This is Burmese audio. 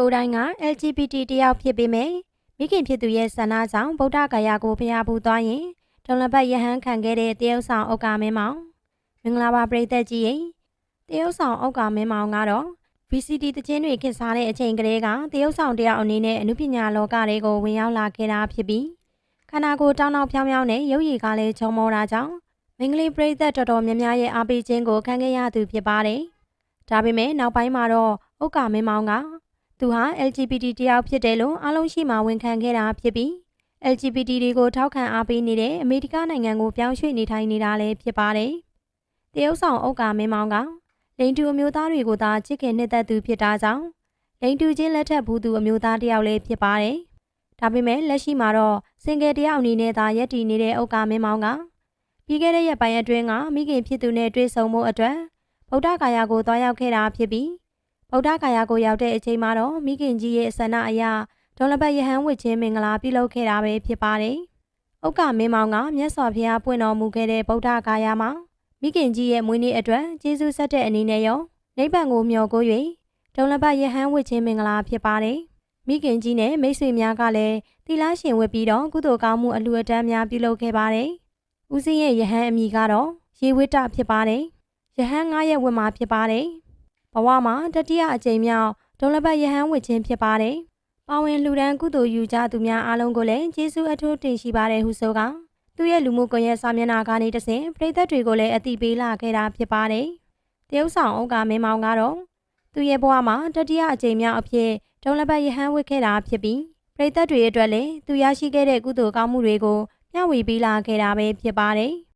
ကိုယ်တိုင်က LGBT တယောက်ဖြစ်ပေမယ့်မိခင်ဖြစ်သူရဲ့ဆန္ဒကြောင့်ဗုဒ္ဓဂါယာကိုဖျားဖူးသွားရင်ဒေါ်လပတ်ယဟန်ခံခဲ့တဲ့တရုတ်ဆောင်ဩကာမင်းမောင်မင်္ဂလာပါပရိသတ်ကြီးရေတရုတ်ဆောင်ဩကာမင်းမောင်ကတော့ VCD တခြင်းတွေခေတ်စားတဲ့အချိန်ကလေးကတရုတ်ဆောင်တယောက်အနေနဲ့အမှုပညာလောကတွေကိုဝင်ရောက်လာခဲ့တာဖြစ်ပြီးခန္ဓာကိုယ်တောင်းတောင်းဖြောင်းဖြောင်းနဲ့ရုပ်ရည်ကလည်းချုံမောတာကြောင့်မင်္ဂလိပရိသတ်တော်တော်များများရဲ့အားပေးခြင်းကိုခံခဲ့ရသူဖြစ်ပါတယ်ဒါပေမဲ့နောက်ပိုင်းမှာတော့ဩကာမင်းမောင်က သူဟာ LGBT တယောက်ဖြစ်တယ်လို့အားလုံးရှိမှဝန်ခံခဲ့တာဖြစ်ပြီး LGBT တွေကိုထောက်ခံအားပေးနေတဲ့အမေရိကနိုင်ငံကိုပြောင်းရွှေ့နေထိုင်နေတာလည်းဖြစ်ပါတယ်။တရုတ်ဆောင်အုပ်ကာမင်းမောင်ကလိန်တူအမျိုးသားတွေကိုသာချစ်ခင်နှစ်သက်သူဖြစ်တာကြောင့်လိန်တူချင်းလက်ထပ်ဘူးသူအမျိုးသားတယောက်လည်းဖြစ်ပါတယ်။ဒါပေမဲ့လက်ရှိမှာတော့စင်ကယ်တယောက်အနေနဲ့သာရက်တည်နေတဲ့အုပ်ကာမင်းမောင်ကပြီးခဲ့တဲ့ရက်ပိုင်းအတွင်းကမိခင်ဖြစ်သူနဲ့တွေ့ဆုံမှုအတွက်ဗုဒ္ဓဂါယာကိုသွားရောက်ခဲ့တာဖြစ်ပြီး ဗုဒ္ဓဂါယာကိုရောက်တဲ့အချိန်မှာတော့မိခင်ကြီးရဲ့အဆန္ဒအရဒေါ်လပတ်ယဟန်ဝစ်ချင်းမင်္ဂလာပြုလုပ်ခဲ့တာပဲဖြစ်ပါတယ်။ဥက္ကမင်းမောင်ကမြတ်စွာဘုရားပွင့်တော်မူခဲ့တဲ့ဗုဒ္ဓဂါယာမှာမိခင်ကြီးရဲ့မွေးနေ့အတွက်ကျေးဇူးဆက်တဲ့အနေနဲ့ရောနိဗ္ဗာန်ကိုမျှော်ကိုး၍ဒေါ်လပတ်ယဟန်ဝစ်ချင်းမင်္ဂလာဖြစ်ပါတယ်။မိခင်ကြီးနဲ့မိတ်ဆွေများကလည်းသီလရှင်ဝတ်ပြီးတော့ကုသိုလ်ကောင်းမှုအလှူအတန်းများပြုလုပ်ခဲ့ပါတယ်။ဦးစင်းရဲ့ယဟန်အမိကတော့ရေဝိတ္တဖြစ်ပါတယ်။ယဟန်9ရက်ဝတ်မှာဖြစ်ပါတယ်။ ဘဝမှာတတိယအကြိမ်မြောက်ဒေါ်လပတ်ယဟန်ဝစ်ခြင်းဖြစ်ပါတယ်။ပါဝင်လူဒန်းကုသိုလ်ယူကြသူများအားလုံးကိုလည်းကျေးဇူးအထူးတင်ရှိပါတယ်ဟုဆိုကသူ့ရဲ့လူမှုကွန်ရက်စာမျက်နှာကနေတဆင့်ပရိသတ်တွေကိုလည်းအသိပေးလာခဲ့တာဖြစ်ပါတယ်။တရုတ်ဆောင်ဩကာမင်းမောင်ကတော့သူ့ရဲ့ဘဝမှာတတိယအကြိမ်မြောက်အဖြစ်ဒေါ်လပတ်ယဟန်ဝစ်ခဲ့တာဖြစ်ပြီးပရိသတ်တွေအတွက်လည်းသူရရှိခဲ့တဲ့ကုသိုလ်ကောင်းမှုတွေကိုမျှဝေပေးလာခဲ့တာပဲဖြစ်ပါတယ်။